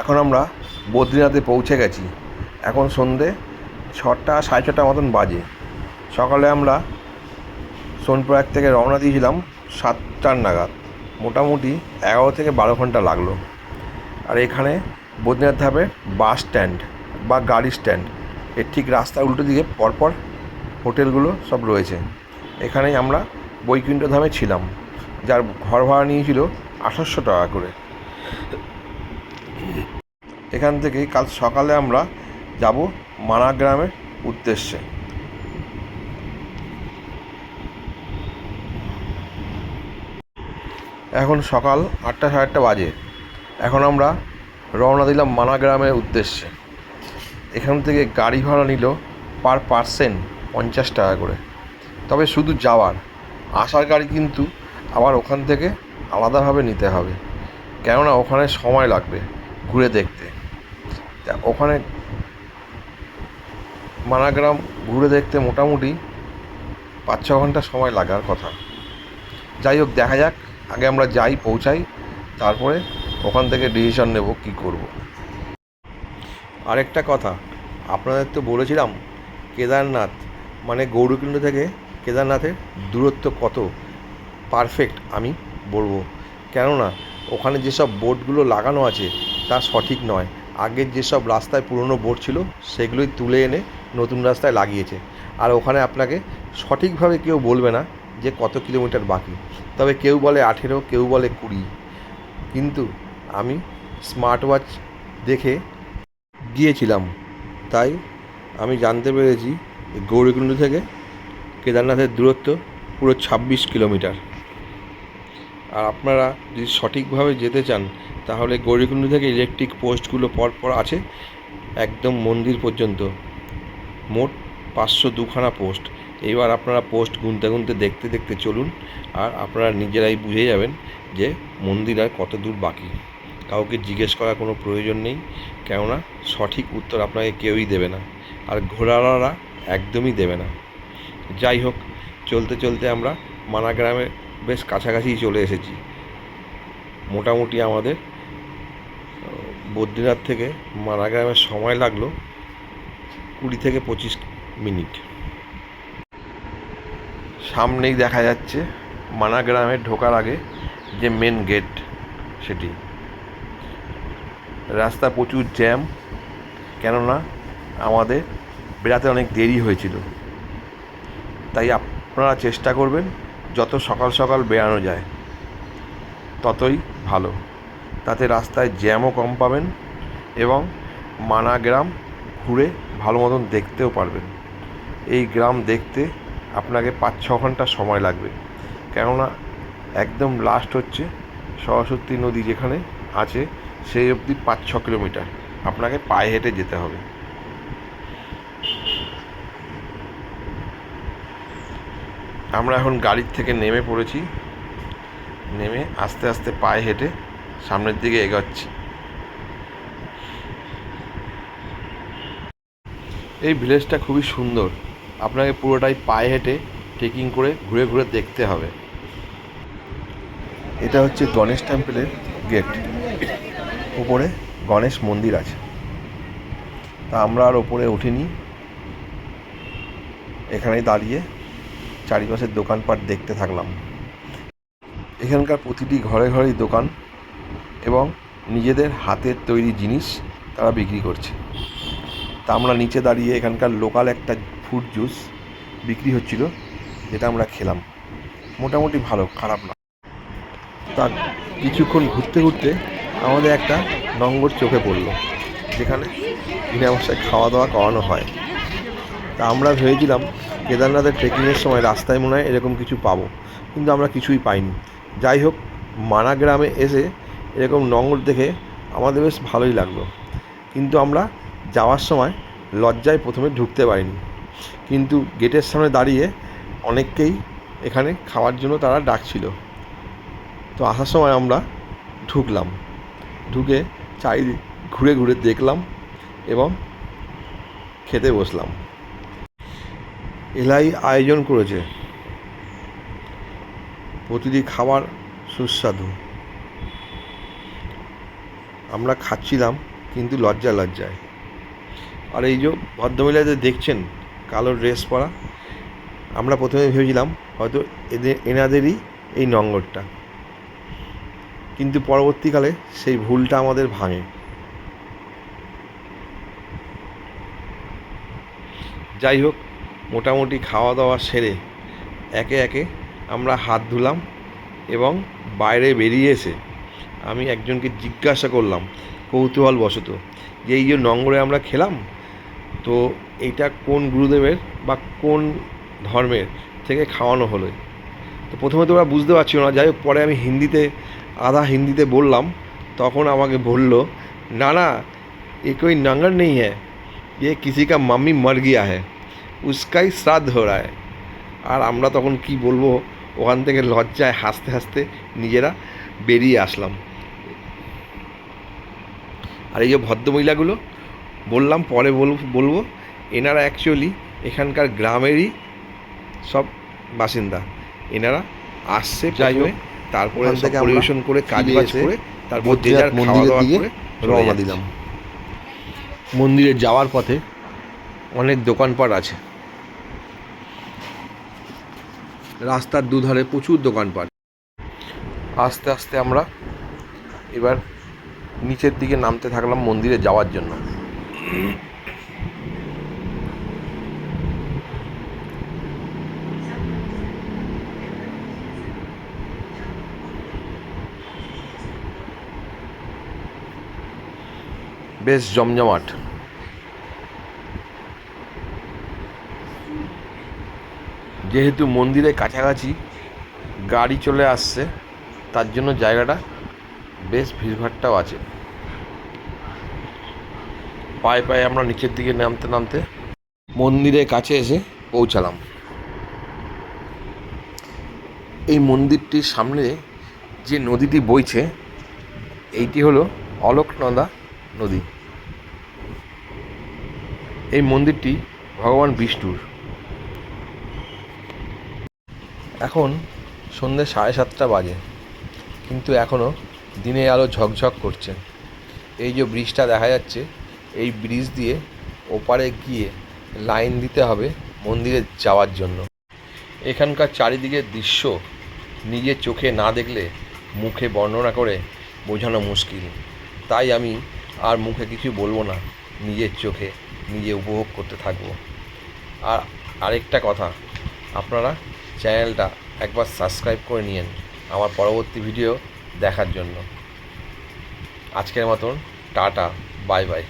এখন আমরা বদ্রীনাথে পৌঁছে গেছি। এখন সন্ধে ছটা, সাড়ে ছটা মতন বাজে। সকালে আমরা সোনপ্রয়াগ থেকে রওনা দিয়েছিলাম সাতটার নাগাদ। মোটামুটি এগারো থেকে বারো ঘণ্টা লাগল। আর এখানে বদ্রীনাথ ধাপের বাস স্ট্যান্ড বা গাড়ি স্ট্যান্ড। এর ঠিক রাস্তার উল্টো দিকে পরপর হোটেলগুলো সব রয়েছে। এখানেই আমরা বৈকুণ্ঠ ধামে ছিলাম। যার ঘর ভাড়া নিয়েছিল আঠাশশো টাকা করে। এখান থেকে কাল সকালে আমরা যাব মানাগ্রামের উদ্দেশ্যে। এখন সকাল আটটা সাড়ে আটটা বাজে। এখন আমরা রওনা দিলাম মানাগ্রামের উদ্দেশ্যে। এখান থেকে গাড়ি ভাড়া নিল পার পার্সেন্ট পঞ্চাশ টাকা করে। তবে শুধু যাওয়ার, আসার গাড়ি কিন্তু আবার ওখান থেকে আলাদাভাবে নিতে হবে। কেননা ওখানে সময় লাগবে। ঘুরে দেখতে। তা ওখানে মানাগ্রাম ঘুরে দেখতে মোটামুটি পাঁচ ছ ঘণ্টা সময় লাগার কথা। যাই হোক, দেখা যাক, আগে আমরা যাই, পৌঁছাই, তারপরে ওখান থেকে ডিসিশন নেব কী করব। আরেকটা কথা, আপনাদের তো বলেছিলাম, কেদারনাথ মানে গৌরকুণ্ড থেকে কেদারনাথের দূরত্ব কত? পারফেক্ট আমি বলব। কেননা, ওখানে যেসব বোর্ডগুলো লাগানো আছে তা সঠিক নয়। আগের যেসব রাস্তায় পুরনো বোর্ড ছিল, সেগুলোই তুলে এনে নতুন রাস্তায় লাগিয়েছে। আর ওখানে আপনাকে সঠিকভাবে কেউ বলবে না যে কত কিলোমিটার বাকি। তবে কেউ বলে আঠেরো, কেউ বলে কুড়ি। কিন্তু আমি স্মার্ট ওয়াচ দেখে গিয়েছিলাম। তাই আমি জানতে পেরেছি গৌরীকুণ্ড থেকে কেদারনাথের দূরত্ব পুরো ছাব্বিশ কিলোমিটার। আর আপনারা যদি সঠিকভাবে যেতে চান তাহলে গৌরীকুণ্ড থেকে ইলেকট্রিক পোস্টগুলো পরপর আছে, একদম মন্দির পর্যন্ত। মোট পাঁচশো দুখানা পোস্ট এইবার আপনারা পোস্ট গুনতে গুনতে দেখতে দেখতে চলুন, আর আপনারা নিজেরাই বুঝে যাবেন যে মন্দির আর কত দূর বাকি। কাউকে জিজ্ঞেস করার কোনো প্রয়োজন নেই, কেননা সঠিক উত্তর আপনাকে কেউই দেবে না, আর ঘোড়াওয়ালারা একদমই দেবে না। যাই হোক, চলতে চলতে আমরা মানাগ্রামে বেশ কাছাকাছিই চলে এসেছি। মোটামুটি আমাদের বদ্রীনাথ থেকে মানাগ্রামের সময় লাগল কুড়ি থেকে পঁচিশ মিনিট। সামনেই দেখা যাচ্ছে মানাগ্রামে ঢোকার আগে যে মেন গেট সেটি। রাস্তা প্রচুর জ্যাম কেননা আমাদের বেড়াতে অনেক দেরি হয়েছিল। তাই আপনারা চেষ্টা করবেন যত সকাল সকাল বেড়ানো যায়, ততই ভালো। তাতে রাস্তায় জ্যামও কম পাবেন এবং মানা গ্রাম ঘুরে ভালো মতন দেখতেও পারবেন। এই গ্রাম দেখতে আপনাকে পাঁচ ছ ঘণ্টা সময় লাগবে। কেননা একদম লাস্ট হচ্ছে সরস্বতী নদী যেখানে আছে, সেই অবধি পাঁচ ছ কিলোমিটার। আপনাকে পায়ে হেঁটে যেতে হবে। আমরা এখন গাড়ির থেকে নেমে পড়েছি। নেমে আস্তে আস্তে পায়ে হেঁটে সামনের দিকে এগোচ্ছি। এই ভিলেজটা খুবই সুন্দর। আপনাকে পুরোটাই পায়ে হেঁটে ট্রেকিং করে ঘুরে ঘুরে দেখতে হবে। এটা হচ্ছে গণেশ টেম্পলের গেট উপরে গণেশ মন্দির আছে। তা আমরা আর ওপরে উঠিনি। এখানেই দাঁড়িয়ে চারিপাশের দোকানপাট দেখতে থাকলাম। এখানকার প্রতিটি ঘরে ঘরেই দোকান। নিজেদের হাতের তৈরি জিনিস তারা বিক্রি করছে। তা আমরা নিচে দাঁড়িয়ে এখানকার লোকাল একটা ফ্রুট জুস বিক্রি হচ্ছিল, যেটা আমরা খেলাম। মোটামুটি ভালো, খারাপ না। তা কিছুক্ষণ ঘুরতে ঘুরতে আমাদের একটা নম্বর চোখে পড়ল, যেখানে বিনা পয়সায় খাওয়া দাওয়া করানো হয়। তা আমরা ভেবেছিলাম, কেদারনাথের ট্রেকিংয়ের সময় রাস্তায় মনে হয় এরকম কিছু পাবো, কিন্তু আমরা কিছুই পাইনি। যাই হোক মানা গ্রামে এসে এরকম নঙ্গর দেখে আমাদের বেশ ভালোই লাগল। কিন্তু আমরা যাওয়ার সময় লজ্জায় প্রথমে ঢুকতে পারিনি। কিন্তু গেটের সামনে দাঁড়িয়ে অনেককেই এখানে খাওয়ার জন্য তারা ডাকছিল। তো আসার সময় আমরা ঢুকলাম। ঢুকে চারিদিক ঘুরে ঘুরে দেখলাম এবং খেতে বসলাম। এলাই আয়োজন করেছে। প্রতিটি খাবার সুস্বাদু। আমরা খাচ্ছিলাম, কিন্তু লজ্জা লজ্জায়। আর এই যে ভদ্রমহিলাদের দেখছেন, কালো ড্রেস পরা, আমরা প্রথমে ভেবেছিলাম হয়তো এদের এনাদেরই এই নঙ্গরটা। কিন্তু পরবর্তীকালে সেই ভুলটা আমাদের ভাঙে। যাই হোক, মোটামুটি খাওয়া দাওয়া সেরে একে একে আমরা হাত ধুলাম এবং বাইরে বেরিয়ে এসে আমি একজনকে জিজ্ঞাসা করলাম কৌতূহল বশত যে এই যে নঙ্গরে আমরা খেলাম তো এইটা কোন গুরুদেবের বা কোন ধর্মের থেকে খাওয়ানো হলো তো প্রথমে তো ওরা বুঝতে পারছিল না যাই হোক পরে আমি হিন্দিতে আধা হিন্দিতে বললাম তখন আমাকে বলল না না ये कोई नंगर नहीं है ये किसी का मम्मी मर गया है उसका ही श्राद्ध हो रहा है আর আমরা তখন কি বলবো ওখান থেকে লজ্জায় হাসতে হাসতে নিজেরা বেরিয়ে আসলাম আর এই যে ভদ্রমহিলাগুলো বললাম পরে বলব বলব এনারা অ্যাকচুয়ালি এখানকার গ্রামেরই সব বাসিন্দা। এনারা আসছে যাই হোক তারপরে পরিবেশন করে কাজ বাজ করে তারপর যে যার খাওয়া দাওয়া করে রওনা দিলাম। মন্দিরে যাওয়ার পথে অনেক দোকানপাট আছে। রাস্তার দুধারে প্রচুর দোকানপাট। আস্তে আস্তে আমরা এবার নিচের দিকে নামতে থাকলাম মন্দিরে যাওয়ার জন্য। বেশ জমজমাট। যেহেতু মন্দিরের কাছাকাছি গাড়ি চলে আসছে, তার জন্য জায়গাটা বেশ ভিড়ভাট্টাও আছে। পায়ে পায়ে আমরা নিচের দিকে নামতে নামতে মন্দিরের কাছে এসে পৌঁছালাম। এই মন্দিরটির সামনে যে নদীটি বইছে, এইটি হলো অলোকনদা নদী। এই মন্দিরটি ভগবান বিষ্ণুর। এখন সন্ধ্যে সাড়ে সাতটা বাজে, কিন্তু এখনও দিনের আলো ঝকঝক করছে। এই যে ব্রিজটা দেখা যাচ্ছে, এই ব্রিজ দিয়ে ওপারে গিয়ে লাইন দিতে হবে মন্দিরে যাওয়ার জন্য। এখানকার চারিদিকের দৃশ্য নিজের চোখে না দেখলে মুখে বর্ণনা করে বোঝানো মুশকিল। তাই আমি আর মুখে কিছু বলব না, নিজের চোখে নিজে উপভোগ করতে থাকব। আর আরেকটা কথা, আপনারা চ্যানেলটা একবার সাবস্ক্রাইব করে নিন আমার পরবর্তী ভিডিও দেখার জন্য। আজকের মতন টাটা বাই বাই।